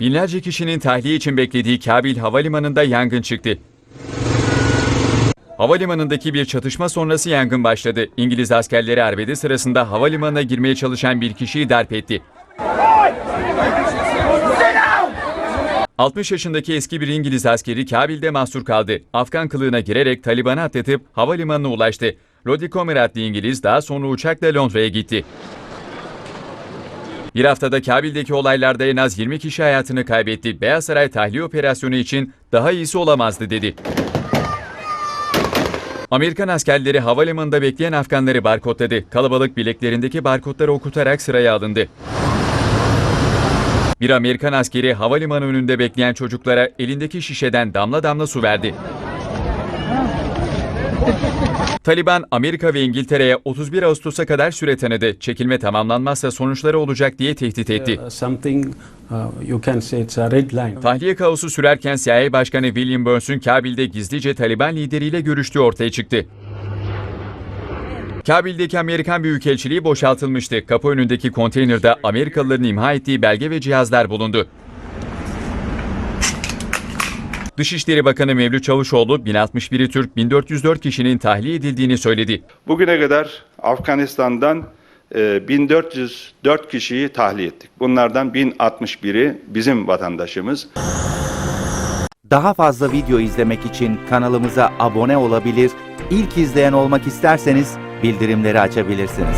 Binlerce kişinin tahliye için beklediği Kabil Havalimanı'nda yangın çıktı. Havalimanındaki bir çatışma sonrası yangın başladı. İngiliz askerleri arbede sırasında havalimanına girmeye çalışan bir kişiyi darp etti. 60 yaşındaki eski bir İngiliz askeri Kabil'de mahsur kaldı. Afgan kılığına girerek Taliban'a atlatıp havalimanına ulaştı. Roddy Comer adlı İngiliz daha sonra uçakla Londra'ya gitti. Bir haftada Kabil'deki olaylarda en az 20 kişi hayatını kaybetti. Beyaz Saray tahliye operasyonu için daha iyisi olamazdı dedi. Amerikan askerleri havalimanında bekleyen Afganları barkodladı. Kalabalık bileklerindeki barkodları okutarak sıraya alındı. Bir Amerikan askeri havalimanı önünde bekleyen çocuklara elindeki şişeden damla damla su verdi. Taliban, Amerika ve İngiltere'ye 31 Ağustos'a kadar süre tanıdı. Çekilme tamamlanmazsa sonuçları olacak diye tehdit etti. Uh, uh. Tahliye kaosu sürerken CIA Başkanı William Burns'ün Kabil'de gizlice Taliban lideriyle görüştüğü ortaya çıktı. Kabil'deki Amerikan Büyükelçiliği boşaltılmıştı. Kapı önündeki konteynerde Amerikalıların imha ettiği belge ve cihazlar bulundu. Dışişleri Bakanı Mevlüt Çavuşoğlu, 1061 Türk, 1404 kişinin tahliye edildiğini söyledi. Bugüne kadar Afganistan'dan e, 1404 kişiyi tahliye ettik. Bunlardan 1061'i bizim vatandaşımız. Daha fazla video izlemek için kanalımıza abone olabilir, ilk izleyen olmak isterseniz bildirimleri açabilirsiniz.